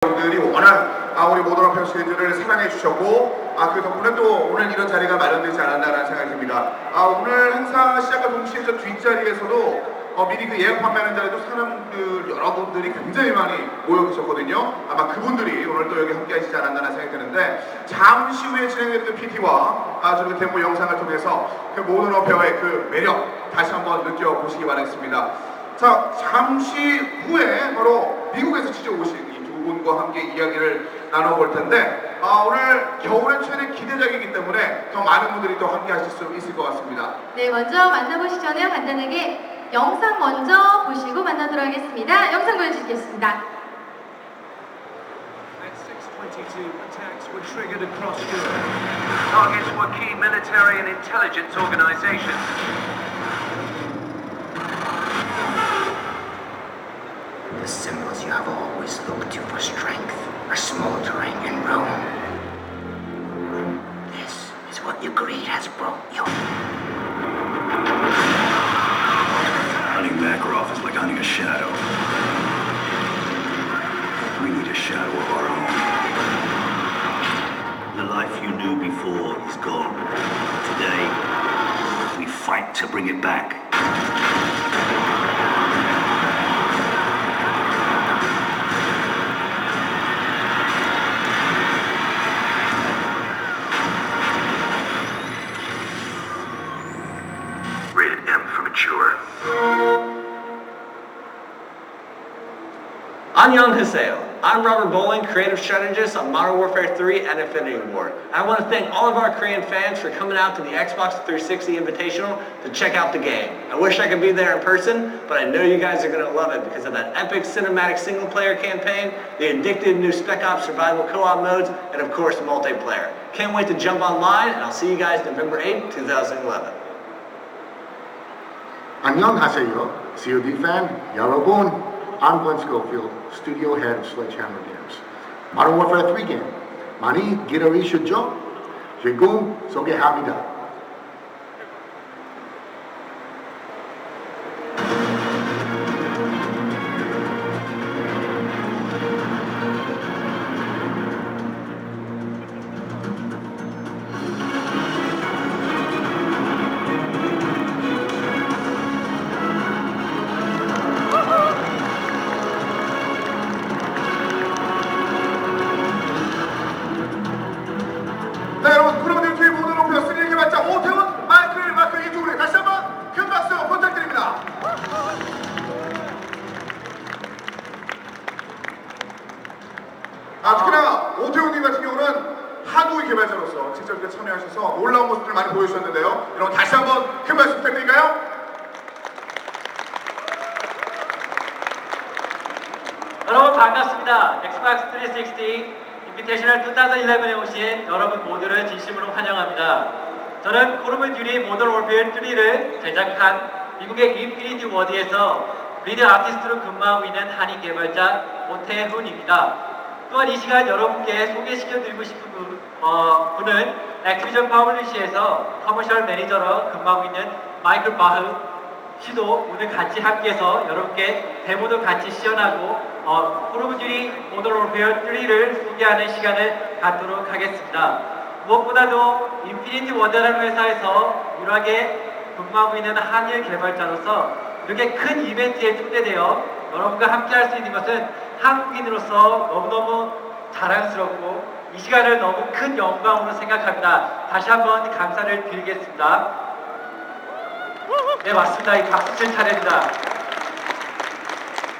분들이 워낙 아, 우리 어페어 시리즈를 사랑해 주셨고 아, 그 덕분에 또 오늘 이런 자리가 마련되지 않았나라는 생각이 듭니다. 아, 오늘 행사 시작과 동시에 저 뒷자리에서도 어, 미리 그 예약 판매하는 자리도 사람들 여러분들이 굉장히 많이 모여 계셨거든요. 아마 그분들이 오늘 또 여기 함께 하시지 않았나라는 생각이 드는데 잠시 후에 진행됐던 PT와 아, 저렇게 데모 영상을 통해서 그 모던 어페어의 그 매력 다시 한번 느껴보시기 바라겠습니다. 자, 잠시 후에 바로 미국에서 직접 오신 이두 분과 함께 이야기를 나눠볼 텐데 아, 오늘 겨울의 최대 기대작이기 때문에 더 많은 분들이 또 함께 하실 수 있을 것 같습니다. 네, 먼저 만나보시기 전에 간단하게 영상 먼저 보시고 만나도록 하겠습니다. 영상 보여주시겠습니다. At 622, attacks were triggered across Europe. Targets were key military and intelligence organizations. The symbols you have always looked to for strength are smoldering in ruin. This is what your greed has brought you. Hunting Makarov is like hunting a shadow. We need a shadow of our own. The life you knew before is gone. Today, we fight to bring it back. Annyeonghaseyo. I'm Robert Bowling, creative strategist on Modern Warfare 3 and Infinity Ward. I want to thank all of our Korean fans for coming out to the Xbox 360 Invitational to check out the game. I wish I could be there in person, but I know you guys are going to love it because of that epic cinematic single-player campaign, the addictive new Spec Ops survival co-op modes, and of course multiplayer. Can't wait to jump online, and I'll see you guys November 8, 2011. 안녕하세요, COD fan 여러분. I'm Glenn Schofield, studio head of Sledgehammer Games. Modern Warfare 3 game. Mani, Girarisha Joe, Jengun, Soge Hamida. 오태훈님 같은 경우는 하도의 개발자로서 직접 이렇게 참여하셔서 놀라운 모습들 많이 보여주셨는데요. 여러분 다시 한번 큰 박수 부탁드릴까요? 여러분 반갑습니다. 엑스박스 360 인비테이셔널 2011에 오신 여러분 모두를 진심으로 환영합니다. 저는 콜 오브 듀리 모던 월페어 3를 제작한 미국의 인피니티 워드에서 리드 아티스트로 근무하고 있는 한인 개발자 오태훈입니다. 또한 이 시간 여러분께 소개시켜드리고 싶은 분, 어, 분은 액티비전 파블리시에서 커머셜 매니저로 근무하고 있는 마이클 바흐 씨도 오늘 같이 함께해서 여러분께 데모도 같이 시연하고 어, 모던 오페어 3를 소개하는 시간을 갖도록 하겠습니다. 무엇보다도 인피니티 워드라는 회사에서 유일하게 근무하고 있는 한일 개발자로서 이렇게 큰 이벤트에 초대되어 여러분과 함께할 수 있는 것은 한국인으로서 너무너무 자랑스럽고 이 시간을 너무 큰 영광으로 생각합니다. 다시 한번 감사를 드리겠습니다. 네 맞습니다. 이 박수 칠 차례입니다.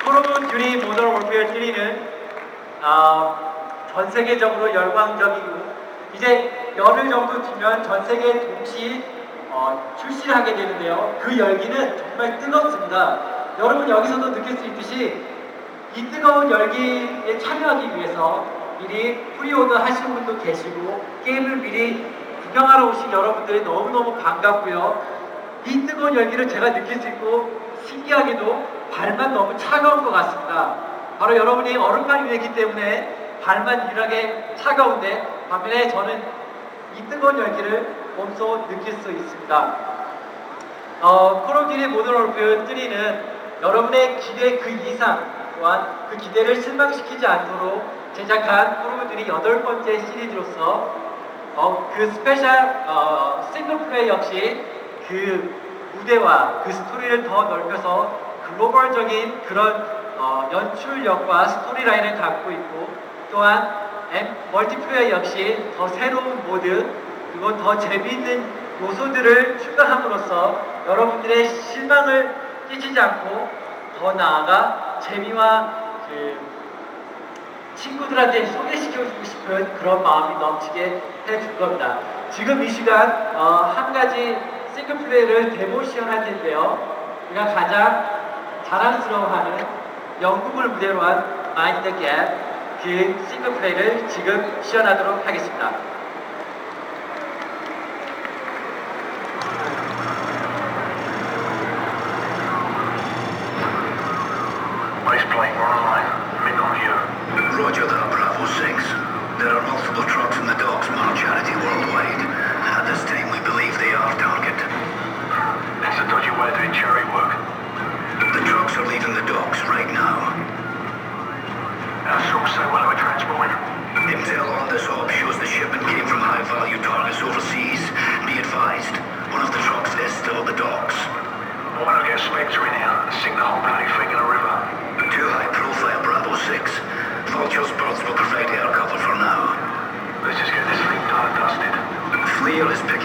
콜오브 듀리 모던 월페어 3는 아, 전 세계적으로 열광적이고 이제 열흘 정도 뒤면 전 세계 동시 어, 출시를 하게 되는데요. 그 열기는 정말 뜨겁습니다. 여러분 여기서도 느낄 수 있듯이 이 뜨거운 열기에 참여하기 위해서 미리 프리오더 하시는 분도 계시고 게임을 미리 구경하러 오신 여러분들이 너무너무 반갑고요. 이 뜨거운 열기를 제가 느낄 수 있고 신기하게도 발만 너무 차가운 것 같습니다. 바로 여러분이 얼음판 위에 있기 때문에 발만 유일하게 차가운데 반면에 저는 이 뜨거운 열기를 몸소 느낄 수 있습니다. 어, 듀티 모던 월페어 3는 여러분의 기대 그 이상 또한 그 기대를 실망시키지 않도록 제작한 호르몬들이 여덟 번째 시리즈로서 어, 그 스페셜 어, 싱글 플레이 역시 그 무대와 그 스토리를 더 넓혀서 글로벌적인 그런 어, 연출력과 스토리라인을 갖고 있고 또한 엠- 멀티플레이 역시 더 새로운 모드 그리고 더 재미있는 요소들을 추가함으로써 여러분들의 실망을 끼치지 않고 더 나아가 재미와 그 친구들한테 소개시켜주고 싶은 그런 마음이 넘치게 해줄 겁니다. 지금 이 시간 어, 한 가지 싱글 플레이를 데모 시연할 텐데요. 우리가 가장 자랑스러워하는 영국을 무대로 한 마인드 갭그 싱글 플레이를 지금 시연하도록 하겠습니다. FLIR is picking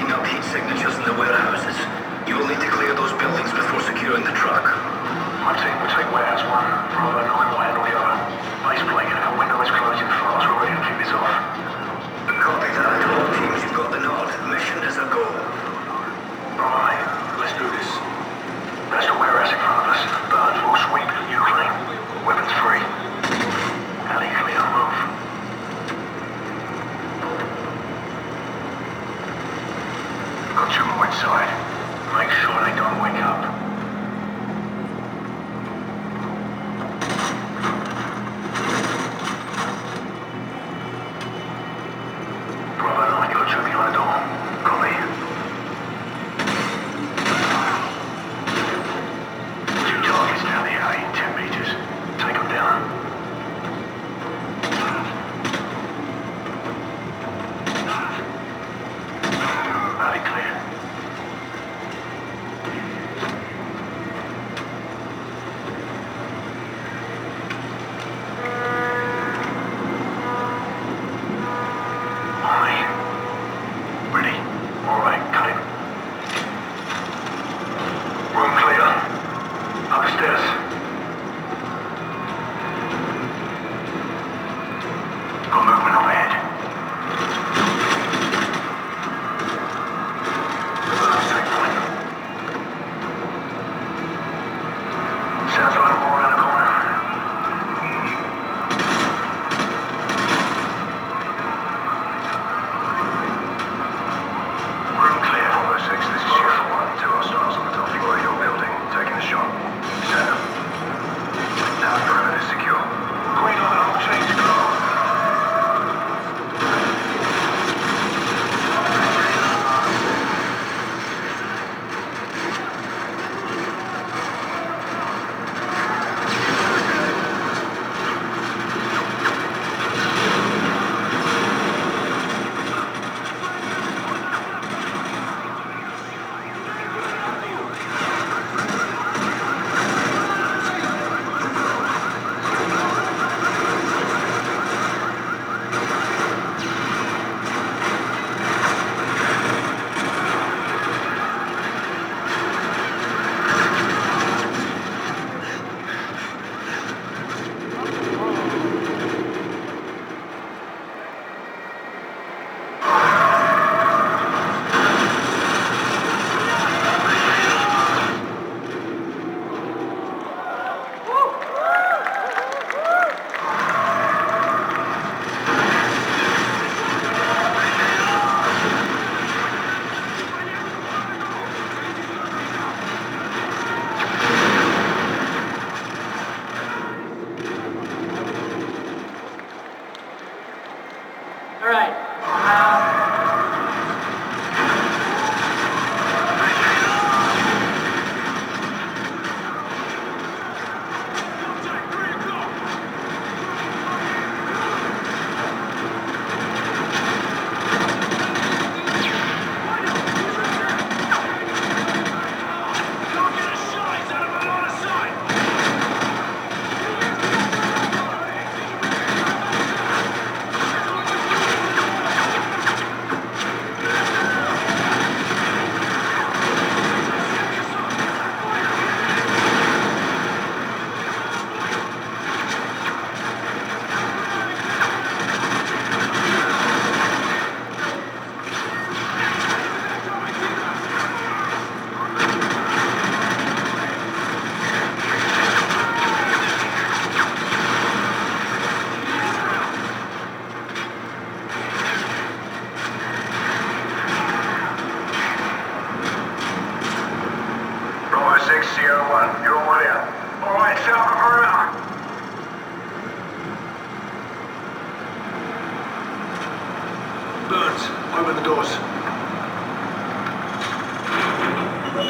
Burns, open the doors.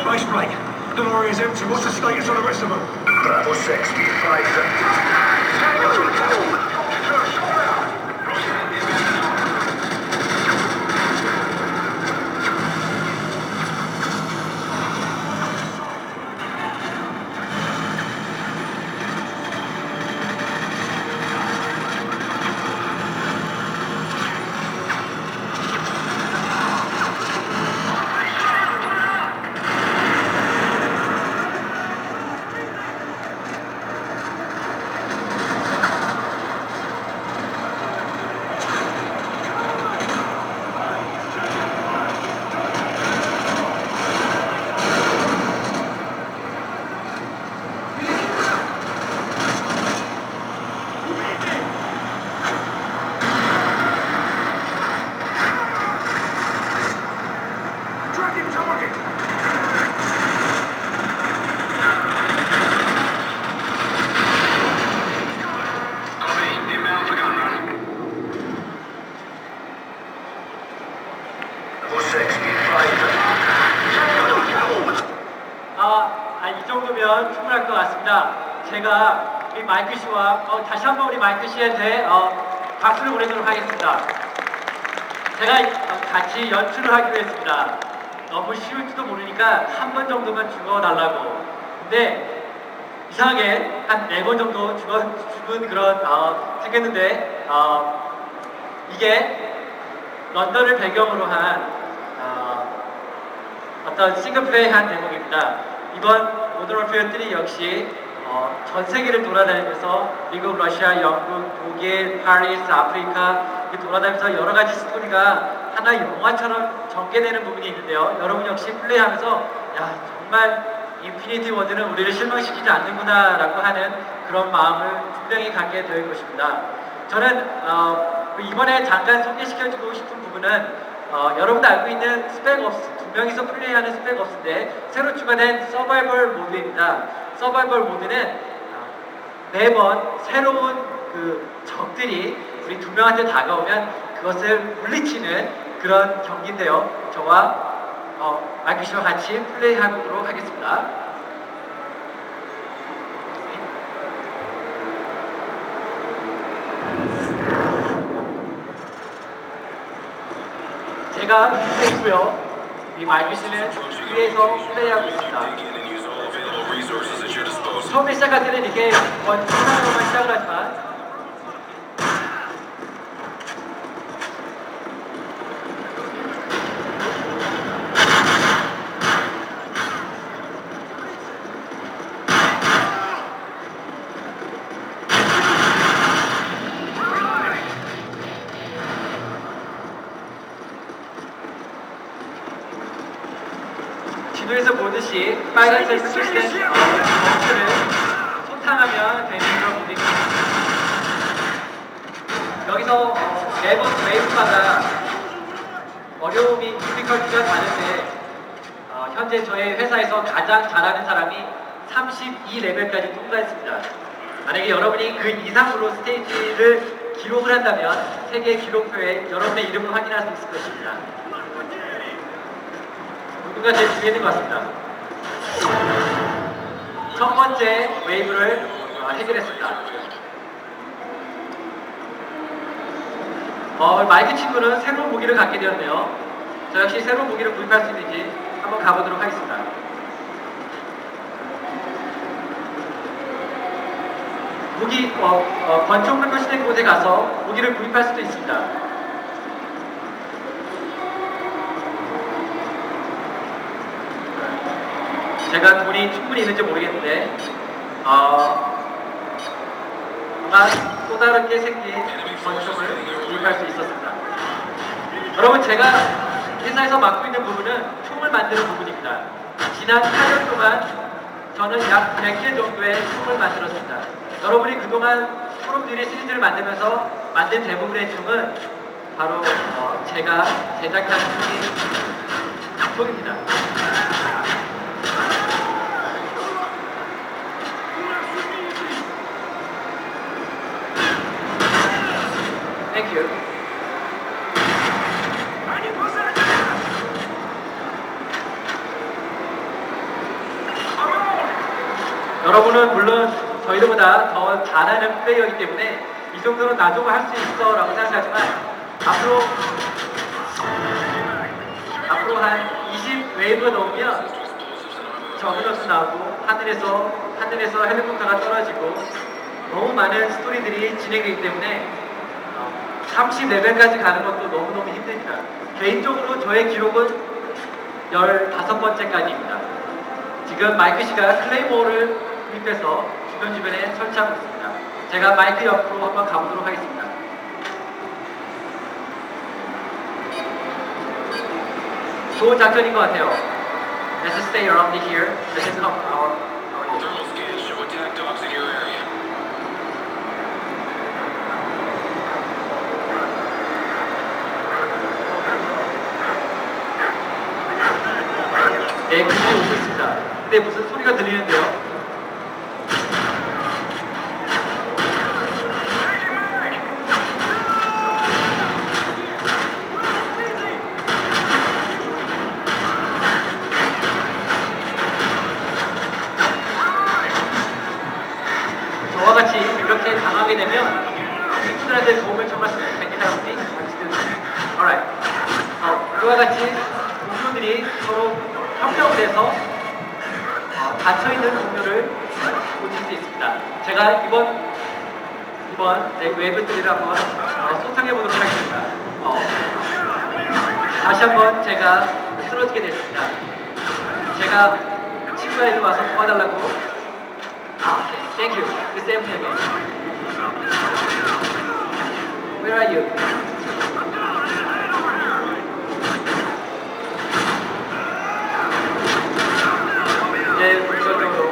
Base break. The lorry is empty. What's the status on the rest of them? Bravo 6, 정도면 충분할 것 같습니다. 제가 우리 마이크 씨와 어, 다시 한번 우리 마이크 씨한테 어, 박수를 보내도록 하겠습니다. 제가 어, 같이 연출을 하기로 했습니다. 너무 쉬울지도 모르니까 한 번 정도만 죽어달라고. 근데 이상하게 한 네 번 정도 죽어, 죽은 그런 어, 생겼는데 어, 이게 런던을 배경으로 한 어, 어떤 싱글플레이 한 대목입니다. 이번 워페어 3 역시 어, 전 세계를 돌아다니면서 미국, 러시아, 영국, 독일, 파리스, 아프리카 돌아다니면서 여러 가지 스토리가 하나의 영화처럼 전개되는 부분이 있는데요. 여러분 역시 플레이하면서 야 정말 인피니티 워드는 우리를 실망시키지 않는구나라고 하는 그런 마음을 분명히 갖게 될 것입니다. 저는 어, 이번에 잠깐 소개시켜주고 싶은 부분은 어, 여러분도 알고 있는 스펙업스 두 명이서 플레이하는 스펙업스인데 새로 추가된 서바이벌 모드입니다. 서바이벌 모드는 어, 매번 새로운 그 적들이 우리 두 명한테 다가오면 그것을 물리치는 그런 경기인데요. 저와 어, 마이크 씨와 같이 플레이하도록 하겠습니다. 제가 있고요. 이 씨는 위에서 플레이하고 있습니다. 처음에 시작할 때는 이렇게 원투만으로만 시작을 하지만 지도에서 보듯이 빨간색 표시된 점수를 소탕하면 되는 그런 무대입니다. 여기서 매번 웨이브마다 어려움이 디피컬티가 다른데 어, 현재 저희 회사에서 가장 잘하는 사람이 32레벨까지 통과했습니다. 만약에 여러분이 그 이상으로 스테이지를 기록을 한다면 세계 기록표에 여러분의 이름을 확인할 수 있을 것입니다. 누군가 제 뒤에 있는 것 같습니다. 첫 번째 웨이브를 어, 해결했습니다. 어, 마이크 친구는 새로운 무기를 갖게 되었네요. 저 역시 새로운 무기를 구입할 수 있는지 한번 가보도록 하겠습니다. 무기, 어, 어, 권총을 표시된 곳에 가서 무기를 구입할 수도 있습니다. 제가 돈이 충분히 있는지 모르겠는데 어, 뭔가 또 다르게 생긴 권총을 구입할 수 있었습니다. 여러분 제가 회사에서 맡고 있는 부분은 총을 만드는 부분입니다. 지난 8년 동안 저는 약 100개 정도의 총을 만들었습니다. 여러분이 그동안 프롬들이 시리즈를 만들면서 만든 대부분의 총은 바로 어, 제가 제작한 총이 총입니다. Thank you. 여러분은 물론 저희들보다 더 잘하는 플레이어이기 때문에 이 정도는 나도 할 수 있어 라고 생각하지만 앞으로 앞으로 한 20 웨이브 넘으면 저그너스 나오고 하늘에서 하늘에서 헬리콥터가 떨어지고 너무 많은 스토리들이 진행되기 때문에 30레벨까지 가는 것도 너무너무 힘듭니다. 개인적으로 저의 기록은 15번째까지입니다. 지금 마이크 씨가 클레이모어를 구입해서 주변 주변에 설치하고 있습니다. 제가 마이크 옆으로 한번 가보도록 하겠습니다. 좋은 작전인 것 같아요. Let's stay around here. This is our, our, our Thermal scans show attack dogs in your area. 네, 그들이 오고 있습니다. 근데 무슨 소리가 들리는데요? 저와 같이 이렇게 당 하게 되면 친구들한테 도움을 있는 사람들이 Alright. 어, 그와 같이 동료들이 서로 협력을 해서 어, 닫혀있는 동료를 고칠 수 있습니다. 제가 이번 이번 네, 웨브3를 한번 어, 소탕해 보도록 하겠습니다. 어, 다시 한번 제가 쓰러지게 됐습니다. 제가 친구가 일로 와서 도와달라고 아, same thing again. Where are you? 이제 본격적으로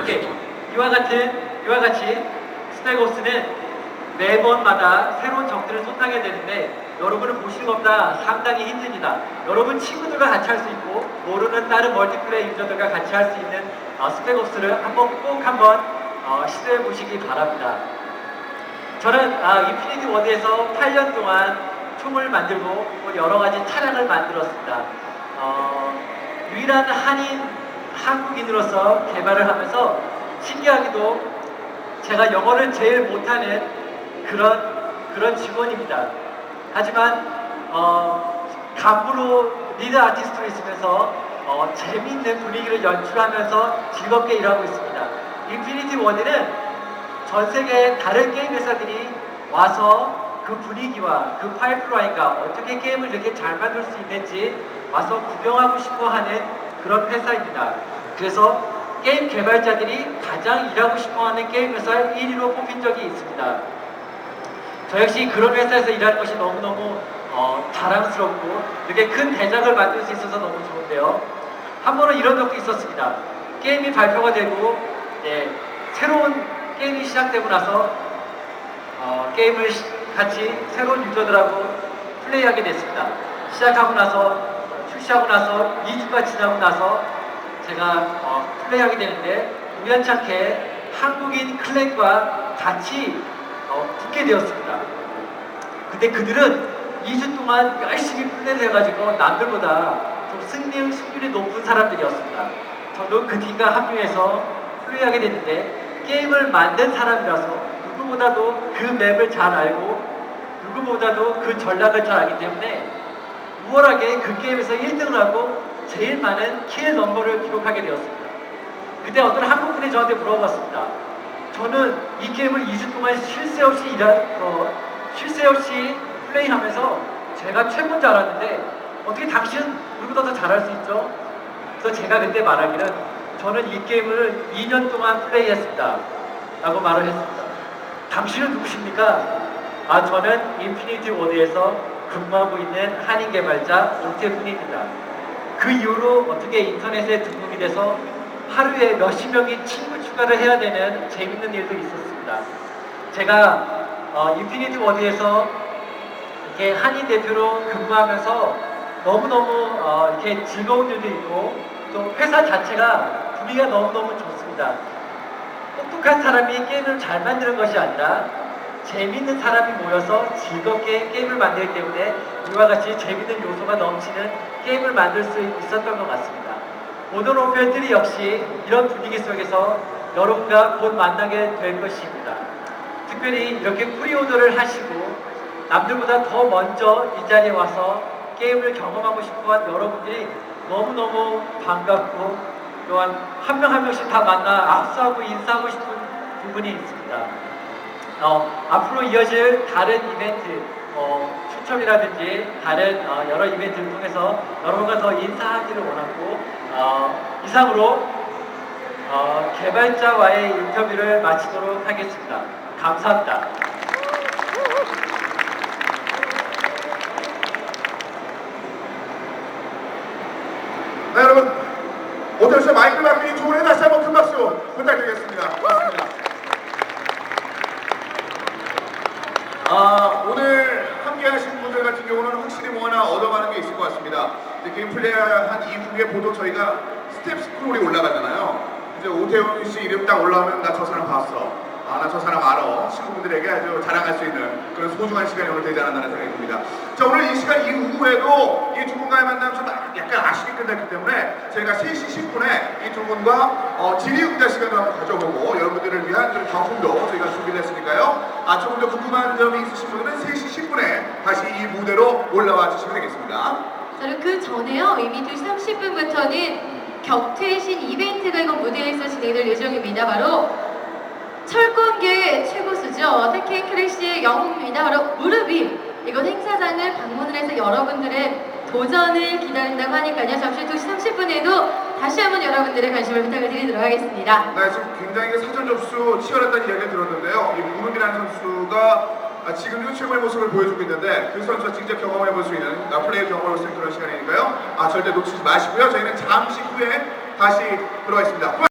오케이 이와 같은 이와 같이 스테고스는 매번마다 새로운 적들을 소탕해야 되는데 여러분을 보시는 것보다 상당히 힘듭니다. 여러분 친구들과 같이 할 수 있고 모르는 다른 멀티플레이 유저들과 같이 할 수 있는 어, 스펙옵스를 한번 꼭 한번 어, 시도해 보시기 바랍니다. 저는 아, 인피니티 워드에서 8년 동안 총을 만들고 또 여러 가지 차량을 만들었습니다. 어, 유일한 한인 한국인으로서 개발을 하면서 신기하게도 제가 영어를 제일 못하는 그런 그런 직원입니다. 하지만 어, 간부로 리드 아티스트로 있으면서 어, 재미있는 분위기를 연출하면서 즐겁게 일하고 있습니다. 인피니티 워드는 전 세계 다른 게임 회사들이 와서 그 분위기와 그 파이프라인과 어떻게 게임을 이렇게 잘 만들 수 있는지 와서 구경하고 싶어 하는 그런 회사입니다. 그래서 게임 개발자들이 가장 일하고 싶어 하는 게임 회사 1위로 뽑힌 적이 있습니다. 저 역시 그런 회사에서 일하는 것이 너무너무 어, 자랑스럽고 이렇게 큰 대작을 만들 수 있어서 너무 좋은데요. 한 번은 이런 적도 있었습니다. 게임이 발표가 되고 네, 새로운 게임이 시작되고 나서 어, 게임을 시- 같이 새로운 유저들하고 플레이하게 됐습니다. 시작하고 나서 출시하고 나서 2주가 지나고 나서 제가 어, 플레이하게 되는데 우연찮게 한국인 클랜과 같이 어, 붙게 되었습니다. 근데 그들은 2주 동안 열심히 플레이를 해가지고 남들보다 좀 승리 승률이 높은 사람들이었습니다. 저도 그 뒤가 합류해서 플레이하게 됐는데 게임을 만든 사람이라서 누구보다도 그 맵을 잘 알고 누구보다도 그 전략을 잘 알기 때문에 우월하게 그 게임에서 1등을 하고 제일 많은 킬 넘버를 기록하게 되었습니다. 그때 어떤 한국분이 저한테 물어봤습니다. 저는 이 게임을 2주 동안 쉴 새 없이 일한, 어, 쉴새 없이 플레이하면서 제가 최고인 줄 알았는데 어떻게 당신은 우리보다 더 잘할 수 있죠? 그래서 제가 그때 말하기는 저는 이 게임을 2년 동안 플레이했습니다. 라고 말을 했습니다. 당신은 누구십니까? 아, 저는 인피니티 워드에서 근무하고 있는 한인 개발자 오태훈입니다. 그 이후로 어떻게 인터넷에 등록이 돼서 하루에 몇십 명이 친구 추가를 해야 되는 재밌는 일도 있었습니다. 제가 어, 인피니티 워드에서 이렇게 한인 대표로 근무하면서 너무너무 어, 이렇게 즐거운 일도 있고 또 회사 자체가 분위기가 너무너무 좋습니다. 똑똑한 사람이 게임을 잘 만드는 것이 아니라 재밌는 사람이 모여서 즐겁게 게임을 만들기 때문에 이와 같이 재밌는 요소가 넘치는 게임을 만들 수 있었던 것 같습니다. 모던 오페어 3 역시 이런 분위기 속에서 여러분과 곧 만나게 될 것입니다. 특별히 이렇게 프리오더를 하시고 남들보다 더 먼저 이 자리에 와서 게임을 경험하고 싶어한 여러분들이 너무너무 반갑고 또한 한 명 한 명씩 다 만나 악수하고 인사하고 싶은 부분이 있습니다. 어, 앞으로 이어질 다른 이벤트, 어, 추첨이라든지 다른 어, 여러 이벤트를 통해서 여러분과 더 인사하기를 원하고 어, 이상으로 어, 개발자와의 인터뷰를 마치도록 하겠습니다. 감사합니다. 네, 여러분 오태훈 마이클 마크니 좋은 해 다시 한번 큰 박수 부탁드리겠습니다. 고맙습니다. 아, 오늘 함께 하신 분들 같은 경우는 확실히 뭐 하나 얻어가는 게 있을 것 같습니다. 게임 플레이한 이후에 보통 저희가 스텝 스크롤이 올라가잖아요. 이제 오태훈 씨 이름 딱 올라오면 나 저 사람 봤어. 아, 나 저 사람 알아. 친구분들에게 아주 자랑할 수 있는 그런 소중한 시간이 오늘 되지 않았나 생각이 듭니다. 자, 오늘 이 시간 이후에도 이 두 분과의 만남 좀 약간 아쉽게 끝났기 때문에 저희가 3시 10분에 이 두 분과 어, 질의응답 시간을 한번 가져보고 여러분들을 위한 그런 경품도 저희가 준비를 했으니까요. 아, 조금 더 궁금한 점이 있으신 분들은 3시 10분에 다시 이 무대로 올라와 주시면 되겠습니다. 자, 그리고 그 전에요. 이미 2시 30분부터는 격퇴신 이벤트가 이건 무대에서 진행될 예정입니다. 바로 철권계의 최고수죠. 테켄 크래쉬의 영웅입니다. 바로 무릎이 이건 행사장을 방문을 해서 여러분들의 도전을 기다린다고 하니까요. 잠시 후 2시 30분에도 다시 한번 여러분들의 관심을 부탁을 드리도록 하겠습니다. 네, 지금 굉장히 그 사전 접수 치열했다는 이야기를 들었는데요. 이 무릎이라는 선수가 아, 지금도 최고의 모습을 보여주고 있는데 그 선수가 직접 경험해 볼 수 있는 아, 플레이 경험해 볼수 있는 그런 시간이니까요. 아 절대 놓치지 마시고요. 저희는 잠시 후에 다시 돌아가겠습니다.